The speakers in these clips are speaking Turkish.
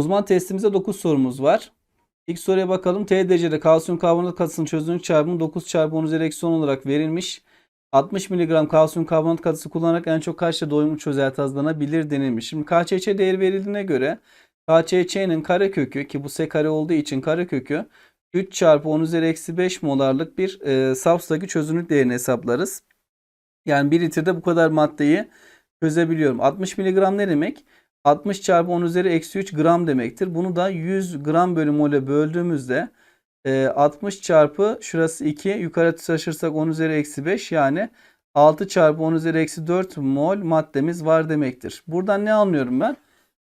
Uzman testimizde 9 sorumuz var. İlk soruya bakalım. T derecede kalsiyum karbonat katısının çözünürlük çarpımı 9 çarpı 10 üzeri eksi 10 olarak verilmiş. 60 mg kalsiyum karbonat katısı kullanarak en çok kaçta doyumlu çözelti hazırlanabilir denilmiş. Şimdi KÇÇ değeri verildiğine göre KÇÇ'nin karekökü ki bu S kare olduğu için karekökü 3 çarpı 10 üzeri eksi 5 molarlık bir e, safsdaki çözünürlük değerini hesaplarız. Yani 1 litrede bu kadar maddeyi çözebiliyorum. 60 mg ne demek? 60 çarpı 10 üzeri eksi 3 gram demektir. Bunu da 100 gram bölü mole böldüğümüzde e, 60 çarpı şurası 2 yukarı taşırsak 10 üzeri eksi 5 yani 6 çarpı 10 üzeri eksi 4 mol maddemiz var demektir. Buradan ne anlıyorum ben?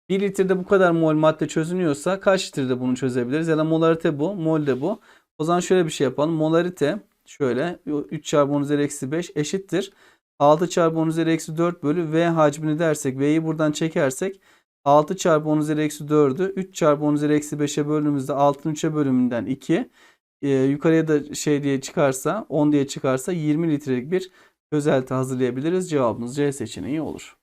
1 litrede bu kadar mol madde çözünüyorsa kaç litrede bunu çözebiliriz? Ya da molarite bu, mol de bu. O zaman şöyle bir şey yapalım. Molarite şöyle 3 çarpı 10 üzeri eksi 5 eşittir. 6 çarpı 10 üzeri eksi 4 bölü V hacmini dersek V'yi buradan çekersek 6 çarpı 10 üzeri eksi 4'ü 3 çarpı 10 üzeri eksi 5'e böldüğümüzde 6'nın 3'e bölümünden 2 e, yukarıya da şey diye çıkarsa 10 diye çıkarsa 20 litrelik bir çözelti hazırlayabiliriz. Cevabımız C seçeneği olur.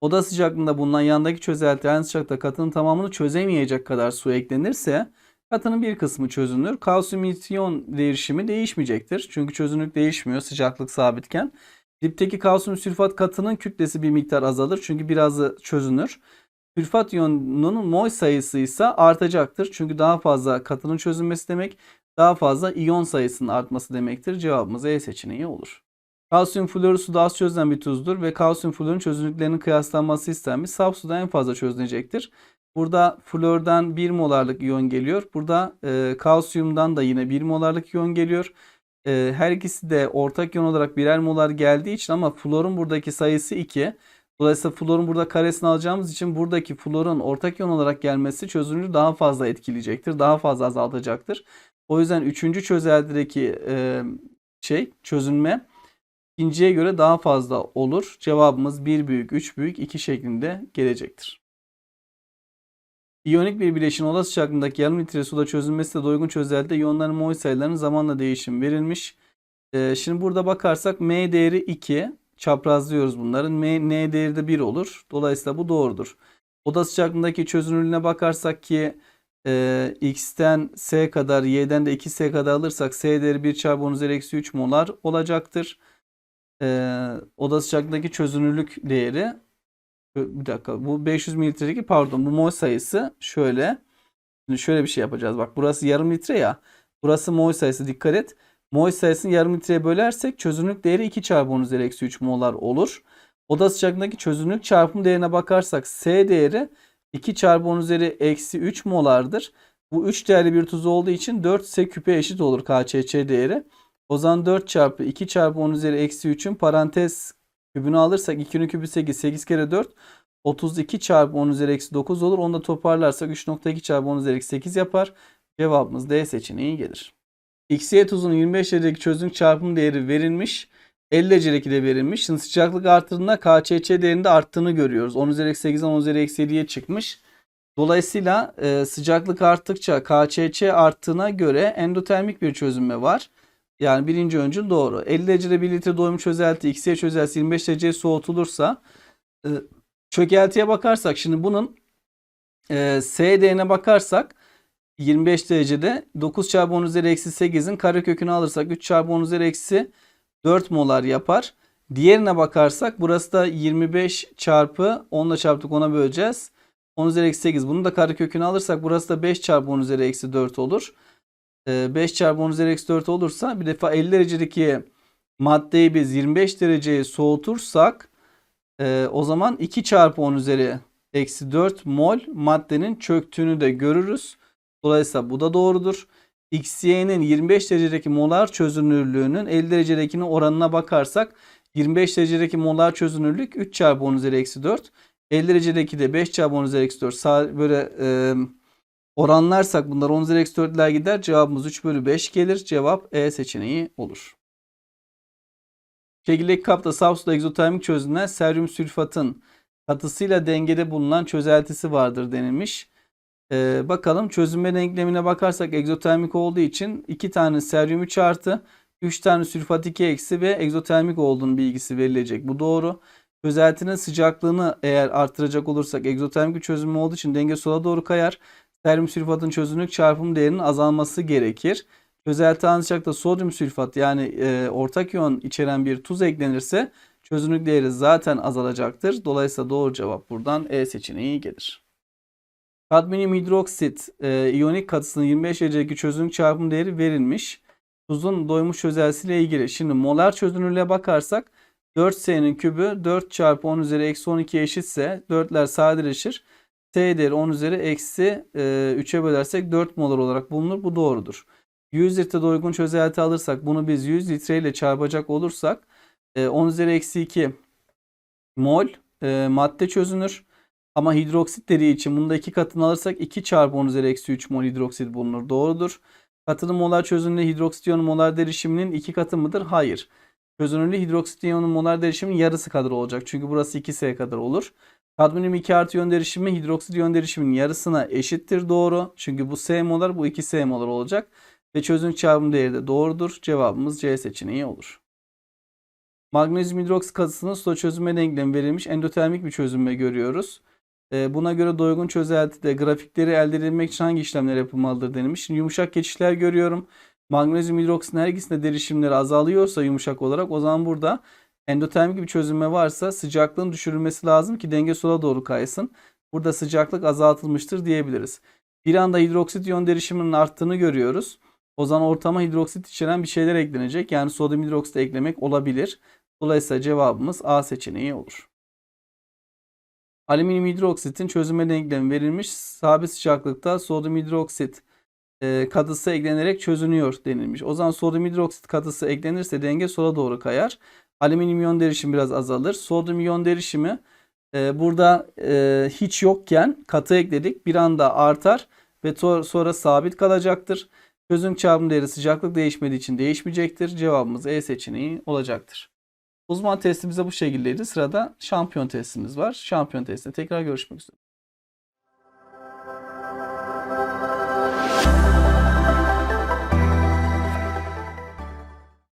Oda sıcaklığında bulunan yandaki çözelti aynı sıcaklıkta katının tamamını çözemeyecek kadar su eklenirse katının bir kısmı çözünür. Kalsiyum iyon değişimi değişmeyecektir. Çünkü çözünürlük değişmiyor sıcaklık sabitken. Dipteki kalsiyum sülfat katının kütlesi bir miktar azalır. Çünkü birazı çözünür. Sülfat iyonunun mol sayısı ise artacaktır. Çünkü daha fazla katının çözünmesi demek daha fazla iyon sayısının artması demektir. Cevabımız E seçeneği olur. Kalsiyum florü suda az çözülen bir tuzdur ve kalsiyum florun çözünürlüklerinin kıyaslanması istenmiş. Saf suda en fazla çözünecektir. Burada flordan 1 molarlık iyon geliyor. Burada e, kalsiyumdan da yine 1 molarlık iyon geliyor. E, her ikisi de ortak iyon olarak birer molar geldiği için ama florun buradaki sayısı 2. Dolayısıyla florun burada karesini alacağımız için buradaki florun ortak iyon olarak gelmesi çözünürlüğü daha fazla etkileyecektir. Daha fazla azaltacaktır. O yüzden 3. çözeltideki e, şey çözünme ikinciye göre daha fazla olur. Cevabımız 1 büyük, 3 büyük, 2 şeklinde gelecektir. İyonik bir bileşin oda sıcaklığındaki yarım litre suda çözülmesi de doygun çözeltide iyonların mol sayılarının zamanla değişim verilmiş. Ee, şimdi burada bakarsak M değeri 2. Çaprazlıyoruz bunların. M, N değeri de 1 olur. Dolayısıyla bu doğrudur. Oda sıcaklığındaki çözünürlüğüne bakarsak ki e, X'ten S kadar Y'den de 2S kadar alırsak S değeri 1 çarpı 10 üzeri eksi 3 molar olacaktır. E, oda sıcaklığındaki çözünürlük değeri bir dakika bu 500 mililitredeki pardon bu mol sayısı şöyle. Şimdi şöyle bir şey yapacağız. Bak burası yarım litre ya. Burası mol sayısı dikkat et. Mol sayısını yarım litreye bölersek çözünürlük değeri 2 çarpı 10 üzeri eksi 3 molar olur. Oda sıcaklığındaki çözünürlük çarpım değerine bakarsak S değeri 2 çarpı 10 üzeri eksi 3 molardır. Bu 3 değerli bir tuz olduğu için 4 S küpe eşit olur KÇÇ değeri. O zaman 4 çarpı 2 çarpı 10 üzeri eksi 3'ün parantez kübünü alırsak 2'nin kübü 8. 8 kere 4 32 çarpı 10 üzeri eksi 9 olur. Onu da toparlarsak 3.2 çarpı 10 üzeri eksi 8 yapar. Cevabımız D seçeneği gelir. XY tuzunun 25 derecelik çözünürlük çarpım değeri verilmiş. 50 derecelik de verilmiş. Şimdi sıcaklık arttığında KÇÇ değerinde arttığını görüyoruz. 10 üzeri eksi 8'den 10 üzeri eksi 7'ye çıkmış. Dolayısıyla e, sıcaklık arttıkça KÇÇ arttığına göre endotermik bir çözünme var. Yani birinci öncül doğru. 50 derecede 1 litre doyum çözelti, XY çözelti 25 dereceye soğutulursa e, çökeltiye bakarsak şimdi bunun e, bakarsak 25 derecede 9 çarpı 10 üzeri eksi 8'in karekökünü alırsak 3 çarpı 10 üzeri eksi 4 molar yapar. Diğerine bakarsak burası da 25 çarpı 10 ile çarptık ona böleceğiz. 10 üzeri eksi 8. Bunun da karekökünü alırsak burası da 5 çarpı 10 üzeri eksi 4 olur. 5 çarpı 10 üzeri eksi 4 olursa bir defa 50 derecedeki maddeyi biz 25 dereceye soğutursak e, o zaman 2 çarpı 10 üzeri eksi 4 mol maddenin çöktüğünü de görürüz. Dolayısıyla bu da doğrudur. XY'nin 25 derecedeki molar çözünürlüğünün 50 derecedekinin oranına bakarsak 25 derecedeki molar çözünürlük 3 çarpı 10 üzeri eksi 4. 50 derecedeki de 5 çarpı 10 üzeri eksi 4. Sağ, böyle e, oranlarsak bunlar 10 üzeri eksi 4'ler gider. Cevabımız 3 bölü 5 gelir. Cevap E seçeneği olur. Şekildeki kapta saf suda egzotermik çözünen seryum sülfatın katısıyla dengede bulunan çözeltisi vardır denilmiş. Ee, bakalım çözünme denklemine bakarsak egzotermik olduğu için 2 tane seryum 3 artı 3 tane sülfat 2 eksi ve egzotermik olduğunun bilgisi verilecek. Bu doğru. Çözeltinin sıcaklığını eğer artıracak olursak egzotermik bir çözünme olduğu için denge sola doğru kayar. Seryum sülfatın çözünürlük çarpım değerinin azalması gerekir. Çözelti aynı sıcaklıkta sodyum sülfat yani e, ortak iyon içeren bir tuz eklenirse çözünürlük değeri zaten azalacaktır. Dolayısıyla doğru cevap buradan E seçeneği gelir. Kadmiyum hidroksit e, iyonik katısının 25 derecelik çözünürlük çarpım değeri verilmiş. Tuzun doymuş çözeltisiyle ilgili. Şimdi molar çözünürlüğe bakarsak 4S'nin kübü 4 çarpı 10 üzeri eksi 12 eşitse 4'ler sadeleşir. S değeri 10 üzeri eksi e, 3'e bölersek 4 molar olarak bulunur. Bu doğrudur. 100 litre doygun çözelti alırsak bunu biz 100 litre ile çarpacak olursak e, 10 üzeri eksi 2 mol e, madde çözünür. Ama hidroksit dediği için bunu da iki katını alırsak 2 çarpı 10 üzeri eksi 3 mol hidroksit bulunur. Doğrudur. Katının molar çözünürlüğü hidroksit iyonu molar derişiminin iki katı mıdır? Hayır. Çözünürlüğü hidroksit iyonun molar derişiminin yarısı kadar olacak. Çünkü burası 2S kadar olur. Kadmiyum 2 artı iyon derişimi hidroksit iyon derişiminin yarısına eşittir. Doğru. Çünkü bu S molar bu 2S molar olacak. Ve çözünürlük çarpım değeri de doğrudur. Cevabımız C seçeneği olur. Magnezyum hidroksit katısının suda çözünme denklemi verilmiş endotermik bir çözünme görüyoruz. E, Buna göre doygun çözeltide grafikleri elde edilmek için hangi işlemler yapılmalıdır denilmiş. Şimdi yumuşak geçişler görüyorum. Magnezyum hidroksitin her ikisinde derişimleri azalıyorsa yumuşak olarak o zaman burada endotermik bir çözünme varsa sıcaklığın düşürülmesi lazım ki denge sola doğru kaysın. Burada sıcaklık azaltılmıştır diyebiliriz. Bir anda hidroksit iyon derişiminin arttığını görüyoruz. O zaman ortama hidroksit içeren bir şeyler eklenecek. Yani sodyum hidroksit eklemek olabilir. Dolayısıyla cevabımız A seçeneği olur. Alüminyum hidroksitin çözünme denklemi verilmiş. Sabit sıcaklıkta sodyum hidroksit e, katısı eklenerek çözünüyor denilmiş. O zaman sodyum hidroksit katısı eklenirse denge sola doğru kayar. Alüminyum iyon derişimi biraz azalır. Sodyum iyon derişimi e, burada e, hiç yokken katı ekledik. Bir anda artar ve sonra sabit kalacaktır. Çözüm çarpım değeri sıcaklık değişmediği için değişmeyecektir. Cevabımız E seçeneği olacaktır. Uzman testimiz de bu şekildeydi. Sırada şampiyon testimiz var. Şampiyon testinde tekrar görüşmek üzere.